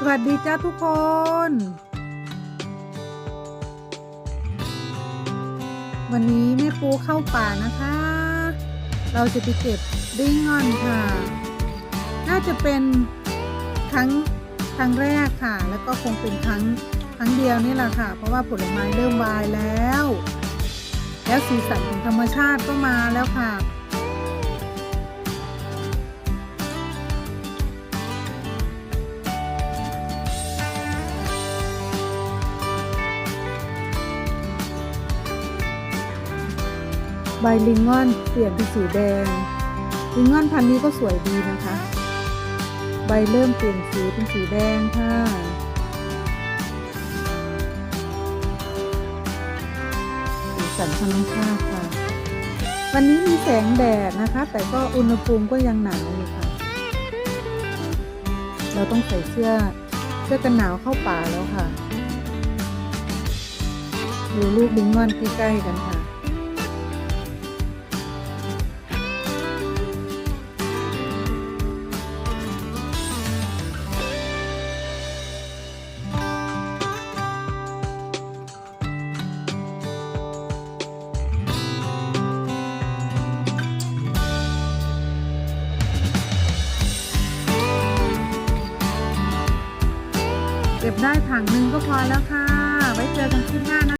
สวัสดีจ้าทุกคนวันนี้แม่ปูเข้าป่านะคะ เราจะไปเก็บดิ้งงอนค่ะ น่าจะเป็นครั้งครั้งแรกค่ะ แล้วก็คงเป็นครั้งครั้งเดียวนี่แหละค่ะ เพราะว่าผลไม้เริ่มวายแล้ว แล้วสีสันของธรรมชาติก็มาแล้วค่ะ ใบลิงงอนเปลี่ยนเป็นสีแดง ลิงงอนพันธุ์นี้ก็สวยดีนะคะ ใบเริ่มเปลี่ยนสีเป็นสีแดงค่ะ สีสันธรรมชาติค่ะ วันนี้มีแสงแดดนะคะ แต่ก็อุณหภูมิก็ยังหนาวอยู่ค่ะ เราต้องใส่เสื้อเสื้อกันหนาวเข้าป่าแล้วค่ะ ดูลูกลิงงอนใกล้ๆกันค่ะ เก็บได้ถังหนึ่งก็พอแล้วค่ะ ไว้เจอกันคลิปหน้านะ